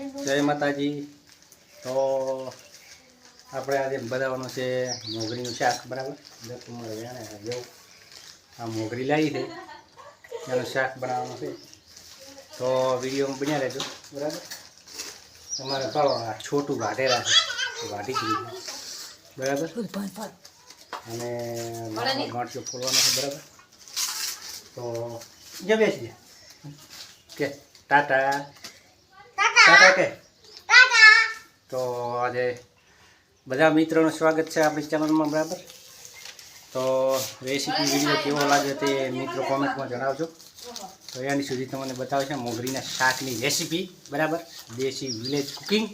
જય માતાજી. તો આપણે આજે બનાવવાનું છે મોગરીનું શાક, બરાબર? જાણે આ મોગરી લાવી છે. એનું શાક બનાવવાનું છે. તો વિડીયોમાં બન્યા રહેજો, બરાબર? તમારે ફાળો આ છોટું વાઢેલા છે. વાઢી ગયું બરાબર? અને ગાંઠિયો ફોડવાનો છે, બરાબર? તો જમે છે કે ટાટા. ટાટા કે? તો આજે બધા મિત્રોનું સ્વાગત છે આપણી ચેનલમાં બરાબર? તો રેસીપી વીડિયો કેવો લાગે તે મિત્રો કોમેન્ટમાં જણાવજો. તો એની સુધી તમને બતાવશે મોગરીના શાકની રેસીપી બરાબર? દેશી વિલેજ કુકિંગ.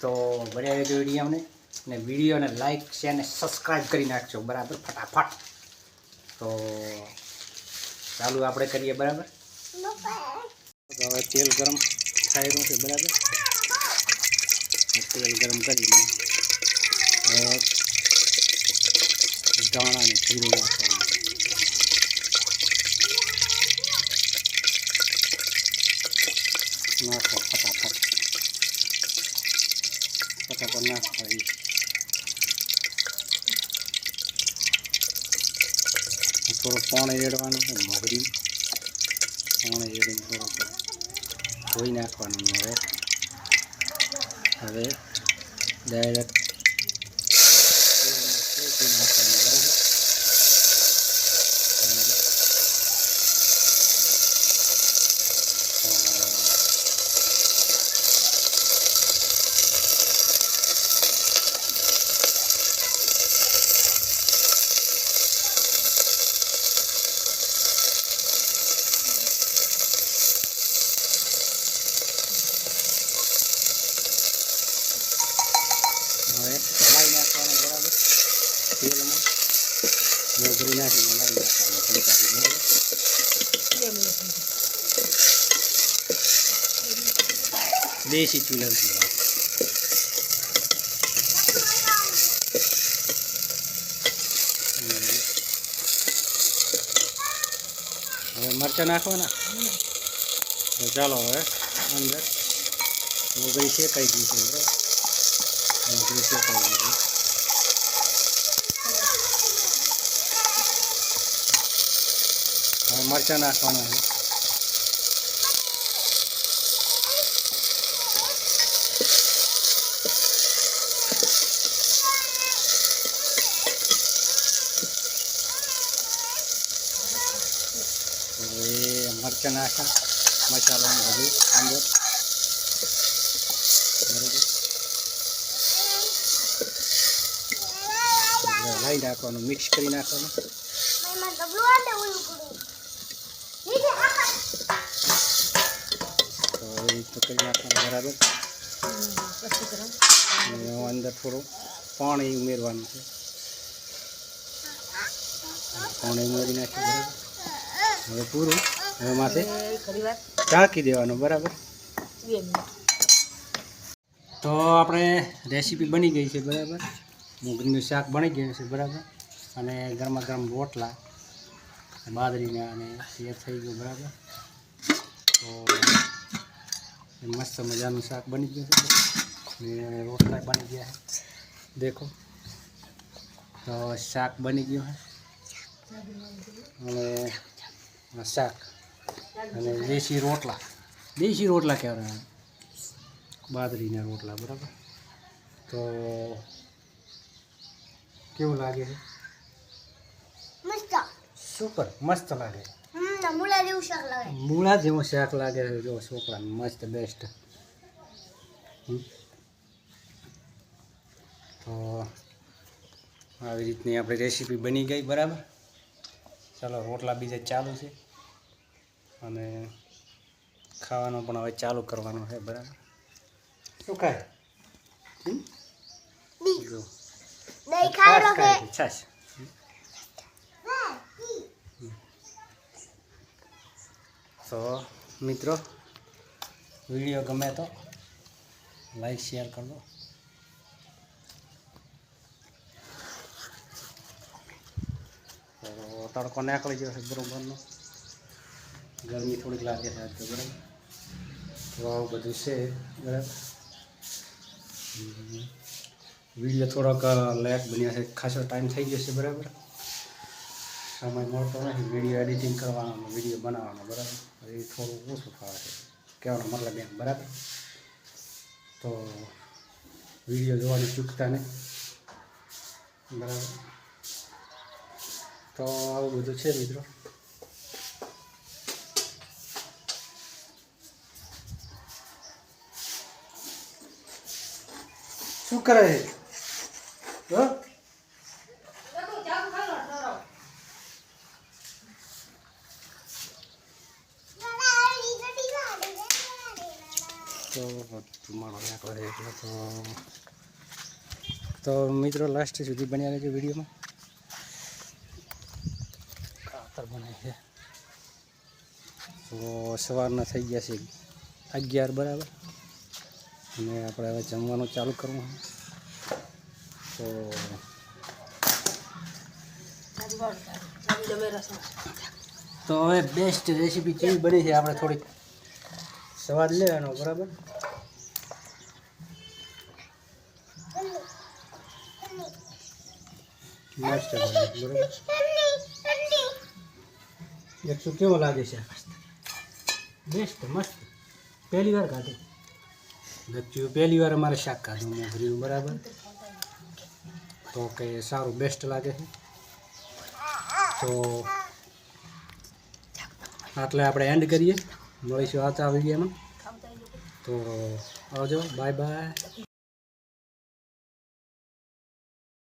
તો બન્યા રહેજો વિડીયોને. અને વિડીયોને લાઈક શેર અને સબસ્ક્રાઈબ કરી નાખજો બરાબર? ફટાફટ. તો ચાલુ આપણે કરીએ બરાબર. તો હવે તેલ ગરમ રહ્યું છે, બરાબર? તેલ ગરમ કરીને હવે ધાણા ને જીરું નાખવાનું. નાખો ફટાફટ. ફટાફટ નાખો એ થોડું પાણી એડવાનું છે, મગરી. પાણી એડીને થોડુંક ધોઈ નાખવાનું હવે. હવે ડાયરેક્ટ નાખવાનું બરાબર હવે હલાવી નાખવાનું બરાબર તેલમાં મોગરી નાખી હલાવી નાખવાનું ચમચાથી બરાબર દેશી ચૂલા ઉપર હવે મરચાં નાખવાના તો ચાલો હવે અંદર મોગરી શેકાઈ ગઈ છે મોગરી શેકાઈ ગઈ છે. મરચાં નાખવાના છે. મરચાં નાખ્યા મસાલાનું બધું અંદર. બરોબર. લાઈ નાખવાનું મિક્સ કરી નાખવાનું તો રીતે બરાબર અંદર થોડું પાણી ઉમેરવાનું છે. પાણી ઉમેરી નાખ્યું બરાબર. હવે પૂરું. હવે માથે ઢાંકી દેવાનું, બરાબર? તો આપણે રેસીપી બની ગઈ છે, બરાબર? મોગરીનું શાક બની ગયું છે, બરાબર? અને ગરમા ગરમ રોટલા બાદરીના અને એ થઈ ગયું, બરાબર? તો મસ્ત મજાનું શાક બની ગયું છે. ને રોટલા બની ગયા છે. દેખો. તો શાક બની ગયું છે. અને શાક. અને દેશી રોટલા. દેશી રોટલા કહેવાય. બાદરીના રોટલા બરાબર? તો કેવું લાગે? છે સુપર. મસ્ત લાગે. મૂળા જેવું શાક લાગે. છે જો છોકરા મસ્ત બેસ્ટ તો આવી રીતની આપણી રેસીપી બની ગઈ બરાબર? ચાલો રોટલા બીજા ચાલુ છે. અને ખાવાનું પણ હવે ચાલુ કરવાનું છે બરાબર? શું ખાય? જો. ખાય છે, છાશ. તો મિત્રો, વીડિયો ગમે તો લાઈક શેર કરજો. તો તડકો નીકળી ગયો છે બરોબરનો. ગરમી થોડીક લાગે છે તો બરાબર. તો આવું બધું છે, બરાબર. વીડિયો થોડોક લેટ બન્યા છે. ખાસો ટાઈમ થઈ જશે બરાબર. સમય મળતો નથી વીડિયો એડિટિંગ કરવાનો વીડિયો બનાવવાનો, બરાબર? એ થોડું ઓછું ફાવે છે. કહેવાનો મતલબ એમ, બરાબર? તો વીડિયો જોવાની ચૂકતા નહીં, બરાબર? તો આવું બધું છે મિત્રો. શું કરે છે? હો? તો ધુમાડો નાખવા દે એટલે તો તો મિત્રો લાસ્ટ સુધી બન્યા રહેજો વિડીયોમાં. ખાતર બનાવી છે. તો સવારના થઈ ગયા છે અગિયાર બરાબર. અને આપણે હવે જમવાનું ચાલુ કરવું છે. તો તો હવે બેસ્ટ રેસીપી કેવી બની છે? આપણે થોડીક સ્વાદ લેવાનો, બરાબર? મસ્ત બરાબર? એકસો કેવો લાગે છે બેસ્ટ, મસ્ત. પહેલી વાર ખાધું? ગચ્યું પહેલી વાર અમારે શાક ખાધું મોગરીનું બરાબર? તો કે સારું, બેસ્ટ લાગે છે. તો, આટલે આપણે એન્ડ કરીએ. મળીશું આ વિડીયોમાં. તો આવજો બાય બાય